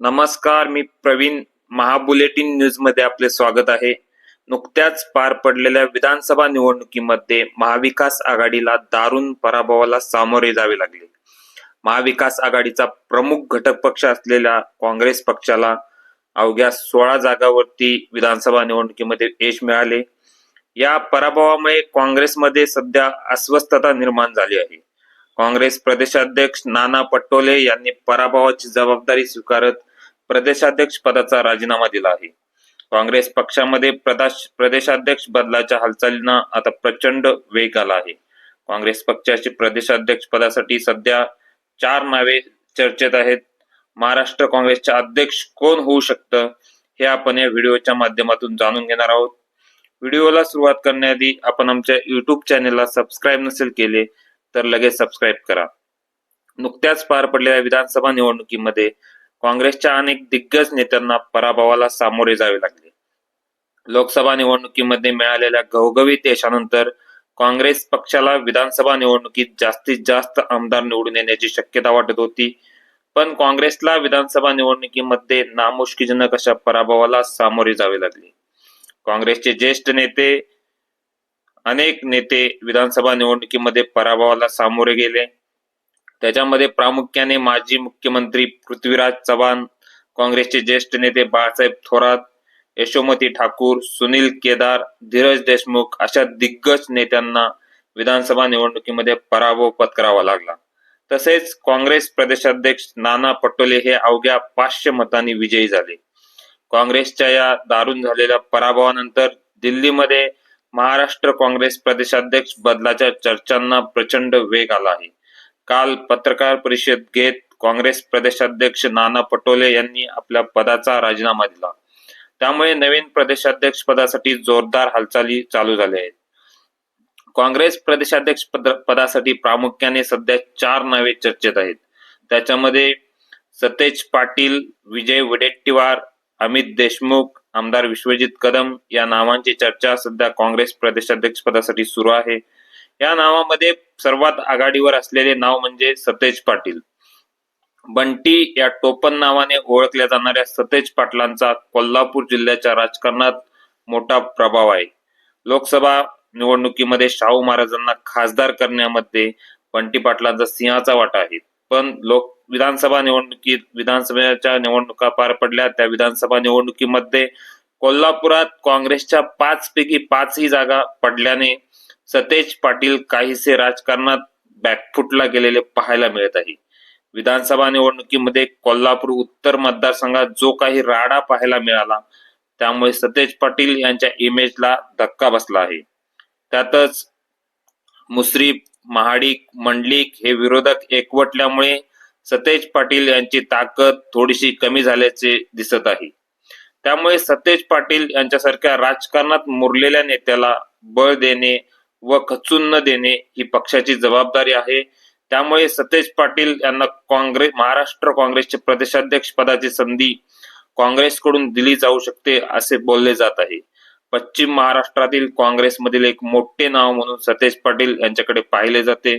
नमस्कार मी प्रवीण. महाबुलेटिन न्यूजमध्ये आपले स्वागत आहे. नुकत्याच पार पडलेल्या विधानसभा निवडणुकीमध्ये महाविकास आघाडीला दारुण पराभवाला सामोरे जावे लागले. महाविकास आघाडीचा प्रमुख घटक पक्ष असलेल्या काँग्रेस पक्षाला अवघ्या सोळा जागावरती विधानसभा निवडणुकीमध्ये यश मिळाले. या पराभवामुळे काँग्रेसमध्ये सध्या अस्वस्थता निर्माण झाली आहे. काँग्रेस प्रदेशाध्यक्ष नाना पटोले यांनी पराभवाची जबाबदारी स्वीकारत प्रदेशाध्यक्ष पदाचा राजीनामा दिला आहे. काँग्रेस पक्षामध्ये प्रदेश प्रदेशाध्यक्ष बदलाच्या हालचालींना आता प्रचंड वेग आला आहे. काँग्रेस पक्षाचे प्रदेशाध्यक्ष पदासाठी सध्या चार नावे चर्चेत आहेत. महाराष्ट्र काँग्रेसचे अध्यक्ष कोण होऊ शकतं हे आपण या व्हिडिओच्या माध्यमातून जाणून घेणार आहोत. व्हिडिओला सुरुवात करण्याआधी आपण आमच्या युट्यूब चॅनेलला सबस्क्राईब नसेल केले तर लगेच सबस्क्राईब करा. नुकत्याच पार पडलेल्या विधानसभा निवडणुकीमध्ये काँग्रेसच्या अनेक दिग्गज नेत्यांना पराभवाला सामोरे जावे लागले. लोकसभा निवडणुकीमध्ये मिळालेल्या घवघवीत यशानंतर काँग्रेस पक्षाला विधानसभा निवडणुकीत जास्तीत जास्त आमदार निवडून येण्याची शक्यता वाटत होती. पण काँग्रेसला विधानसभा निवडणुकीमध्ये नामुष्कीजनक अशा पराभवाला सामोरे जावे लागले. काँग्रेसचे ज्येष्ठ नेते अनेक नेते विधानसभा निवडणुकीमध्ये पराभवाला सामोरे गेले. त्याच्यामध्ये प्रामुख्याने माजी मुख्यमंत्री पृथ्वीराज चव्हाण काँग्रेसचे ज्येष्ठ नेते बाळासाहेब थोरात यशोमती ठाकूर सुनील केदार धीरज देशमुख अशा दिग्गज नेत्यांना विधानसभा निवडणुकीमध्ये पराभव पत्करावा लागला. तसेच काँग्रेस प्रदेशाध्यक्ष नाना पटोले हे अवघ्या पाचशे मतांनी विजयी झाले. काँग्रेसच्या या दारुण झालेल्या पराभवानंतर दिल्लीमध्ये महाराष्ट्र काँग्रेस प्रदेशाध्यक्ष बदलाच्या चर्चांना प्रचंड वेग आला आहे. काल पत्रकार परिषद घेत काँग्रेस प्रदेशाध्यक्ष नाना पटोले यांनी आपल्या पदाचा राजीनामा दिला. त्यामुळे नवीन प्रदेशाध्यक्ष पदासाठी जोरदार हालचाली चालू झाल्या आहेत. काँग्रेस प्रदेशाध्यक्ष पदासाठी प्रामुख्याने सध्या चार नावे चर्चेत आहेत. त्याच्यामध्ये सतेज पाटील विजय वडेट्टीवार अमित देशमुख आमदार विश्वजित कदम या नावांची चर्चा सध्या काँग्रेस प्रदेशाध्यक्ष पदासाठी सुरू आहे. या नावामध्ये सर्वात आघाडीवर असलेले नाव म्हणजे सतेज पाटील. बंटी या टोपण नावाने ओळखल्या जाणाऱ्या सतेज पाटलांचा कोल्हापूर जिल्ह्याच्या राजकारणात मोठा प्रभाव आहे. लोकसभा निवडणुकीमध्ये शाहू महाराजांना खासदार करण्यामध्ये बंटी पाटलांचा सिंहाचा वाटा आहे. पण लोक विधानसभा निवडणुकीत विधानसभेच्या निवडणुका पार पडल्या त्या विधानसभा निवडणुकीमध्ये कोल्हापुरात काँग्रेसच्या पाच पैकी पाचही जागा पडल्याने सतेज पाटील काहीसे राजकारणात बॅकफुटला गेलेले पाहायला मिळत आहे. विधानसभा निवडणुकीमध्ये कोल्हापूर उत्तर मतदारसंघात जो काही राडा पाहायला मिळाला त्यामुळे सतेज पाटील यांच्या इमेजला धक्का बसला आहे. त्यातच मुश्रीफ महाडिक मंडलिक हे विरोधक एकवटल्यामुळे सतेज पाटील यांची ताकद थोडीशी कमी झाल्याचे दिसत आहे. त्यामुळे सतेज पाटील यांच्यासारख्या राजकारणात मुरलेल्या नेत्याला बळ देणे व खचून न देणे ही पक्षाची जबाबदारी आहे. त्यामुळे सतेज पाटील यांना काँग्रेस महाराष्ट्र काँग्रेसचे प्रदेशाध्यक्ष पदाची संधी काँग्रेसकडून दिली जाऊ शकते असे बोलले जात आहे. पश्चिम महाराष्ट्रातील काँग्रेसमधील एक मोठे नाव म्हणून सतेज पाटील यांच्याकडे पाहिले जाते.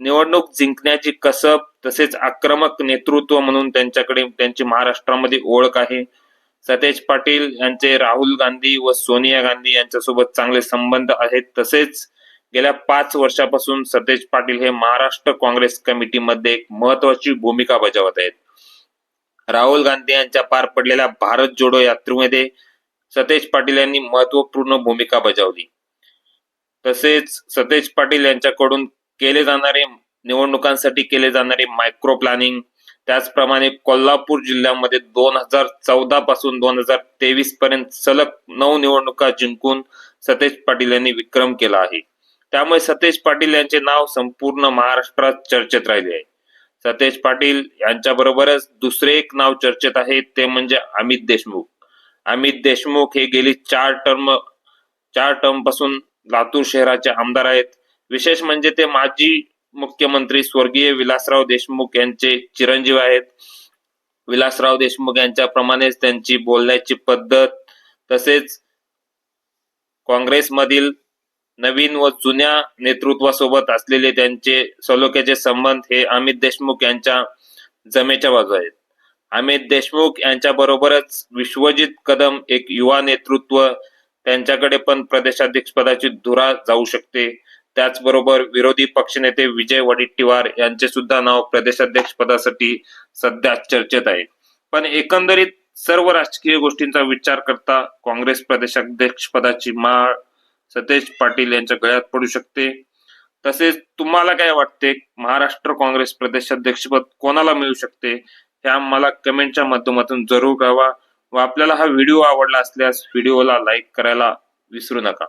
निवडणूक जिंकण्याची कसब तसेच आक्रमक नेतृत्व म्हणून त्यांच्याकडे त्यांची महाराष्ट्रामध्ये ओळख आहे. सतेज पाटील यांचे राहुल गांधी व सोनिया गांधी यांच्यासोबत चांगले संबंध आहेत तसेच गेल्या पाच वर्षापासून सतेज पाटील हे महाराष्ट्र काँग्रेस कमिटीमध्ये एक महत्वाची भूमिका बजावत आहेत. राहुल गांधी यांच्या पार पडलेल्या भारत जोडो यात्रेमध्ये सतेज पाटील यांनी महत्त्वपूर्ण भूमिका बजावली. तसेच सतेज पाटील यांच्याकडून केले जाणारे निवडणुकांसाठी केले जाणारे मायक्रो प्लॅनिंग त्याचप्रमाणे कोल्हापूर जिल्ह्यामध्ये दोन हजार चौदा पासून दोन हजार तेवीस पर्यंत सलग नऊ निवडणुका जिंकून सतेज पाटील यांनी विक्रम केला आहे. त्यामुळे सतेज पाटील यांचे नाव संपूर्ण महाराष्ट्रात चर्चेत राहिले आहे. सतेज पाटील यांच्या बरोबरच दुसरे एक नाव चर्चेत आहे ते म्हणजे अमित देशमुख. अमित देशमुख हे गेली चार टर्म चार टर्मपासून लातूर शहराचे आमदार आहेत. विशेष म्हणजे ते माजी मुख्यमंत्री स्वर्गीय विलासराव देशमुख यांचे चिरंजीव आहेत. विलासराव देशमुख यांच्याप्रमाणेच त्यांची बोलण्याची पद्धत तसेच काँग्रेसमधील नवीन व जुन्या नेतृत्वासोबत असलेले त्यांचे सलोख्याचे संबंध हे अमित देशमुख यांच्या जमेच्या बाजू आहेत. अमित देशमुख यांच्या बरोबरच विश्वजित कदम एक युवा नेतृत्व त्यांच्याकडे पण प्रदेशाध्यक्ष पदाची धुरा जाऊ शकते. त्याचबरोबर विरोधी पक्षनेते विजय वडेट्टीवार यांचे सुद्धा नाव प्रदेशाध्यक्ष पदासाठी सध्या चर्चेत आहे. पण एकंदरीत सर्व राजकीय गोष्टींचा विचार करता काँग्रेस प्रदेशाध्यक्ष पदाची माळ सतेज पाटील यांच्या गळ्यात पडू शकते. तसेच तुम्हाला काय वाटते महाराष्ट्र काँग्रेस प्रदेशाध्यक्षपद कोणाला मिळू शकते? हे आम्हाला कमेंटच्या माध्यमातून जरूर कळवा. व आपल्याला हा व्हिडिओ आवडला असल्यास व्हिडिओला लाईक करायला विसरू नका.